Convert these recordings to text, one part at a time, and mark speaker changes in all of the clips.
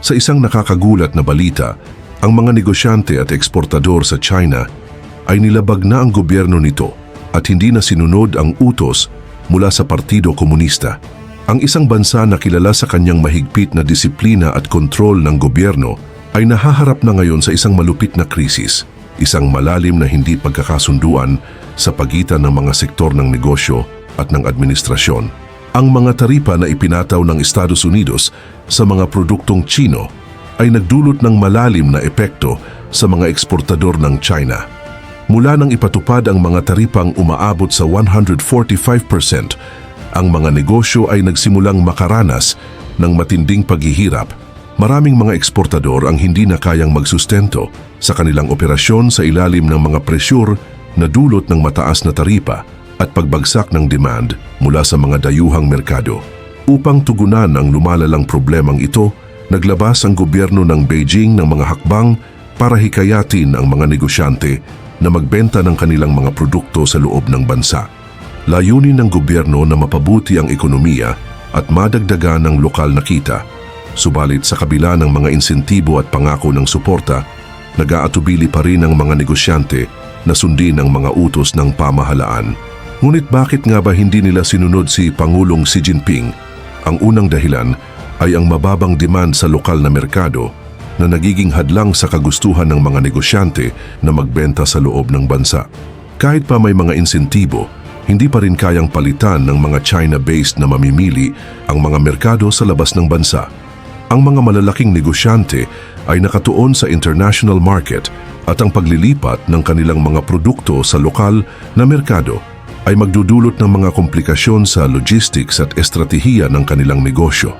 Speaker 1: Sa isang nakakagulat na balita, ang mga negosyante at eksportador sa China ay nilabag na ang gobyerno nito at hindi na sinunod ang utos mula sa Partido Komunista. Ang isang bansa na kilala sa kanyang mahigpit na disiplina at kontrol ng gobyerno ay nahaharap na ngayon sa isang malupit na krisis, isang malalim na hindi pagkakasunduan sa pagitan ng mga sektor ng negosyo at ng administrasyon. Ang mga taripa na ipinataw ng Estados Unidos sa mga produktong Chino ay nagdulot ng malalim na epekto sa mga eksportador ng China. Mula nang ipatupad ang mga taripang umaabot sa 145%, ang mga negosyo ay nagsimulang makaranas ng matinding paghihirap. Maraming mga eksportador ang hindi na kayang magsustento sa kanilang operasyon sa ilalim ng mga presyur na dulot ng mataas na taripa at pagbagsak ng demand mula sa mga dayuhang merkado. Upang tugunan ang lumalalang problemang ito, naglabas ang gobyerno ng Beijing ng mga hakbang para hikayatin ang mga negosyante na magbenta ng kanilang mga produkto sa loob ng bansa. Layunin ng gobyerno na mapabuti ang ekonomiya at madagdagan ng lokal na kita. Subalit sa kabila ng mga insentibo at pangako ng suporta, nag-aatubili pa rin ang mga negosyante na sundin ang mga utos ng pamahalaan. Ngunit bakit nga ba hindi nila sinunod si Pangulong Xi Jinping? Ang unang dahilan ay ang mababang demand sa lokal na merkado na nagiging hadlang sa kagustuhan ng mga negosyante na magbenta sa loob ng bansa. Kahit pa may mga insentibo, hindi pa rin kayang palitan ng mga China-based na mamimili ang mga merkado sa labas ng bansa. Ang mga malalaking negosyante ay nakatuon sa international market at ang paglilipat ng kanilang mga produkto sa lokal na merkado ay magdudulot ng mga komplikasyon sa logistics at estratehiya ng kanilang negosyo.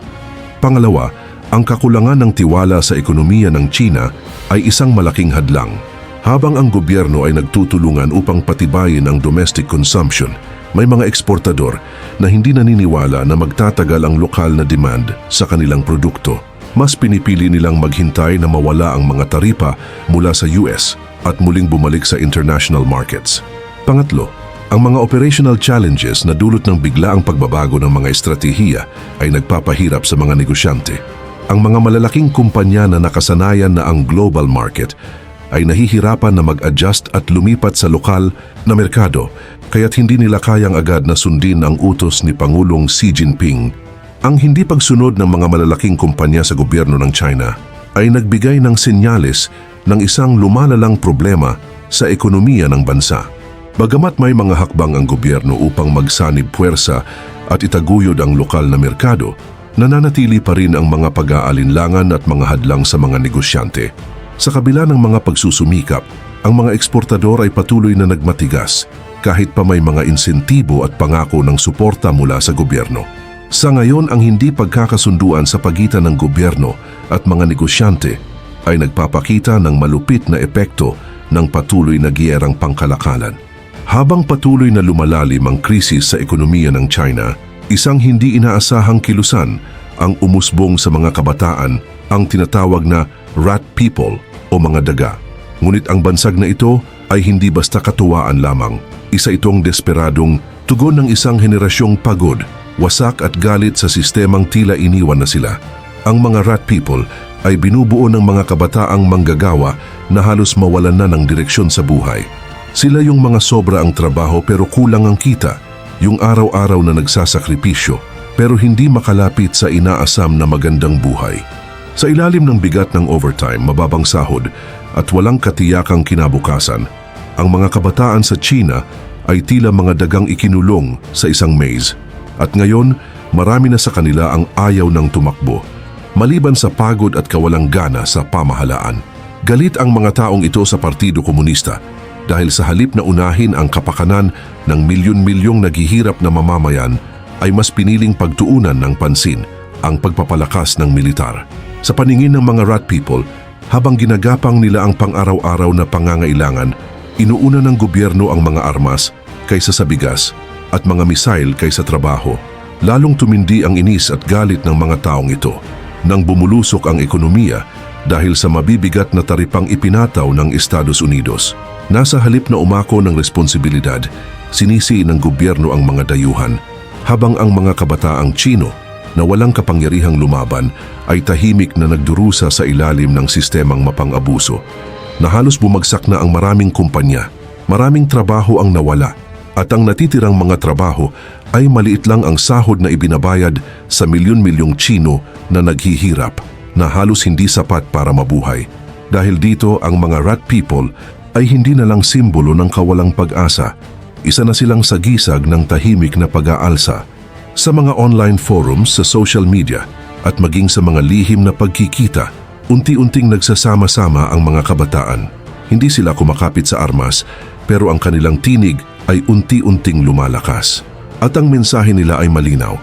Speaker 1: Pangalawa, ang kakulangan ng tiwala sa ekonomiya ng China ay isang malaking hadlang. Habang ang gobyerno ay nagtutulungan upang patibayin ang domestic consumption, may mga eksportador na hindi naniniwala na magtatagal ang lokal na demand sa kanilang produkto. Mas pinipili nilang maghintay na mawala ang mga taripa mula sa US at muling bumalik sa international markets. Pangatlo, ang mga operational challenges na dulot ng biglaang pagbabago ng mga estratehiya ay nagpapahirap sa mga negosyante. Ang mga malalaking kumpanya na nakasanayan na ang global market ay nahihirapan na mag-adjust at lumipat sa lokal na merkado kaya't hindi nila kayang agad na sundin ang utos ni Pangulong Xi Jinping. Ang hindi pagsunod ng mga malalaking kumpanya sa gobyerno ng China ay nagbigay ng senyales ng isang lumalalang problema sa ekonomiya ng bansa. Bagamat may mga hakbang ang gobyerno upang magsanib puwersa at itaguyod ang lokal na merkado, nananatili pa rin ang mga pag-aalinlangan at mga hadlang sa mga negosyante. Sa kabila ng mga pagsusumikap, ang mga eksportador ay patuloy na nagmatigas kahit pa may mga insentibo at pangako ng suporta mula sa gobyerno. Sa ngayon, ang hindi pagkakasunduan sa pagitan ng gobyerno at mga negosyante ay nagpapakita ng malupit na epekto ng patuloy na giyerang pangkalakalan. Habang patuloy na lumalalim ang krisis sa ekonomiya ng China, isang hindi inaasahang kilusan ang umusbong sa mga kabataan ang tinatawag na rat people o mga daga. Ngunit ang bansag na ito ay hindi basta katuwaan lamang. Isa itong desperadong tugon ng isang henerasyong pagod, wasak at galit sa sistemang tila iniwan na sila. Ang mga rat people ay binubuo ng mga kabataang manggagawa na halos mawalan na ng direksyon sa buhay. Sila yung mga sobra ang trabaho pero kulang ang kita, yung araw-araw na nagsasakripisyo pero hindi makalapit sa inaasam na magandang buhay. Sa ilalim ng bigat ng overtime, mababang sahod at walang katiyakang kinabukasan, ang mga kabataan sa China ay tila mga dagang ikinulong sa isang maze. At ngayon, marami na sa kanila ang ayaw ng tumakbo. Maliban sa pagod at kawalang gana sa pamahalaan. Galit ang mga taong ito sa Partido Komunista dahil sa halip na unahin ang kapakanan ng milyon-milyong naghihirap na mamamayan ay mas piniling pagtuunan ng pansin ang pagpapalakas ng militar. Sa paningin ng mga rat people, habang ginagapang nila ang pang-araw-araw na pangangailangan, inuuna ng gobyerno ang mga armas kaysa sa bigas at mga misail kaysa trabaho. Lalong tumindi ang inis at galit ng mga taong ito nang bumulusok ang ekonomiya dahil sa mabibigat na taripang ipinataw ng Estados Unidos. Nasa halip na umako ng responsibilidad, sinisi ng gobyerno ang mga dayuhan habang ang mga kabataang Chino na walang kapangyarihang lumaban ay tahimik na nagdurusa sa ilalim ng sistemang mapang-abuso. Na halos bumagsak na ang maraming kumpanya, maraming trabaho ang nawala, at ang natitirang mga trabaho ay maliit lang ang sahod na ibinabayad sa milyon-milyong Chino na naghihirap na halos hindi sapat para mabuhay. Dahil dito ang mga rat people ay hindi na lang simbolo ng kawalang pag-asa. Isa na silang sagisag ng tahimik na pag-aalsa. Sa mga online forums sa social media at maging sa mga lihim na pagkikita, unti-unting nagsasama-sama ang mga kabataan. Hindi sila kumakapit sa armas, pero ang kanilang tinig ay unti-unting lumalakas. At ang mensahe nila ay malinaw.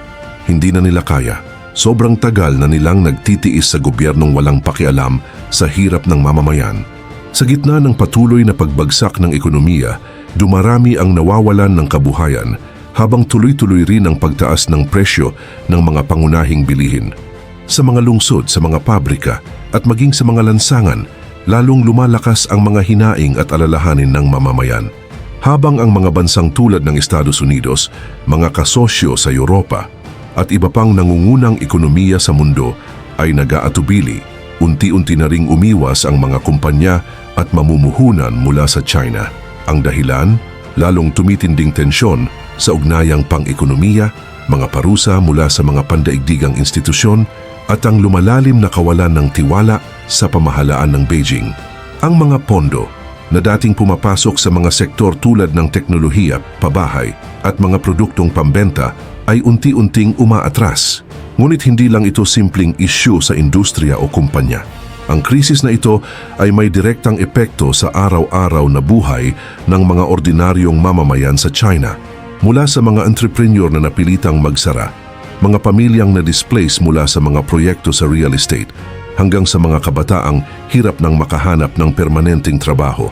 Speaker 1: Hindi na nila kaya. Sobrang tagal na nilang nagtitiis sa gobyernong walang pakialam sa hirap ng mamamayan. Sa gitna ng patuloy na pagbagsak ng ekonomiya, dumarami ang nawawalan ng kabuhayan habang tuloy-tuloy rin ang pagtaas ng presyo ng mga pangunahing bilihin. Sa mga lungsod, sa mga pabrika at maging sa mga lansangan, lalong lumalakas ang mga hinaing at alalahanin ng mamamayan. Habang ang mga bansang tulad ng Estados Unidos, mga kasosyo sa Europa at iba pang nangungunang ekonomiya sa mundo ay nag-aatubili, unti-unti na ring umiwas ang mga kumpanya at mamumuhunan mula sa China. Ang dahilan, lalong tumitinding tensyon sa ugnayang pang-ekonomiya, mga parusa mula sa mga pandaigdigang institusyon at ang lumalalim na kawalan ng tiwala sa pamahalaan ng Beijing. Ang mga pondo na dating pumapasok sa mga sektor tulad ng teknolohiya, pabahay at mga produktong pambenta ay unti-unting umaatras. Ngunit hindi lang ito simpleng issue sa industriya o kumpanya. Ang krisis na ito ay may direktang epekto sa araw-araw na buhay ng mga ordinaryong mamamayan sa China. Mula sa mga entrepreneur na napilitang magsara, mga pamilyang na-displace mula sa mga proyekto sa real estate, hanggang sa mga kabataang hirap ng makahanap ng permanenteng trabaho.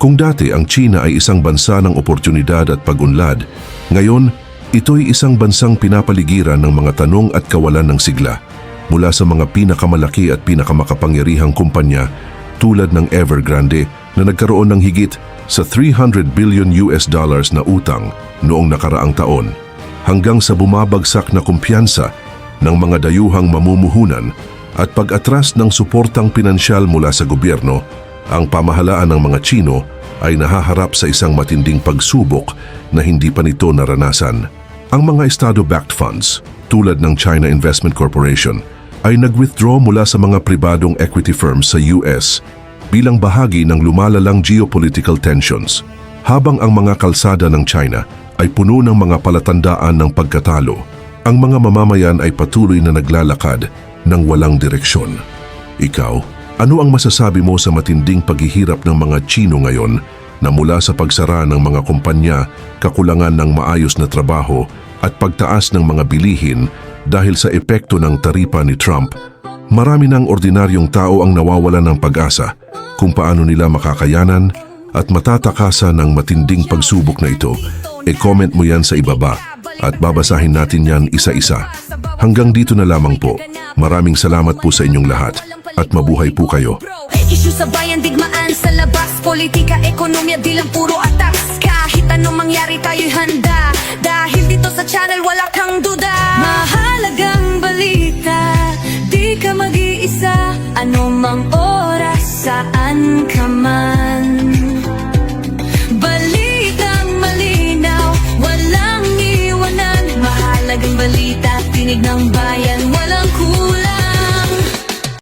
Speaker 1: Kung dati ang China ay isang bansa ng oportunidad at pag-unlad, ngayon ito'y isang bansang pinapaligiran ng mga tanong at kawalan ng sigla mula sa mga pinakamalaki at pinakamakapangyarihang kumpanya tulad ng Evergrande na nagkaroon ng higit sa 300 billion US dollars na utang noong nakaraang taon hanggang sa bumabagsak na kumpiyansa ng mga dayuhang mamumuhunan at pag-atras ng suportang pinansyal mula sa gobyerno, ang pamahalaan ng mga Chino ay nahaharap sa isang matinding pagsubok na hindi pa nito naranasan. Ang mga Estado-backed funds, tulad ng China Investment Corporation, ay nag-withdraw mula sa mga pribadong equity firms sa US bilang bahagi ng lumalalang geopolitical tensions. Habang ang mga kalsada ng China ay puno ng mga palatandaan ng pagkatalo, ang mga mamamayan ay patuloy na naglalakad ng walang direksyon. Ikaw, ano ang masasabi mo sa matinding paghihirap ng mga Chino ngayon na mula sa pagsara ng mga kumpanya, kakulangan ng maayos na trabaho at pagtaas ng mga bilihin dahil sa epekto ng taripa ni Trump, marami ng ordinaryong tao ang nawawalan ng pag-asa kung paano nila makakayanan at matatakasan ng matinding pagsubok na ito. E-comment mo yan sa ibaba at babasahin natin yan isa-isa. Hanggang dito na lamang po. Maraming salamat po sa inyong lahat at mabuhay po kayo.
Speaker 2: Issue sa bayan, digmaan sa labas Politika, ekonomiya, di lang puro atas. Kahit anong mangyari tayo'y handa. Dahil dito sa channel wala kang duda. Mahalagang balita Di ka mag-iisa. Ano mang oras, saan ka man. Balitang malinaw Walang iwanan. Mahalagang balita, tinig ng bayan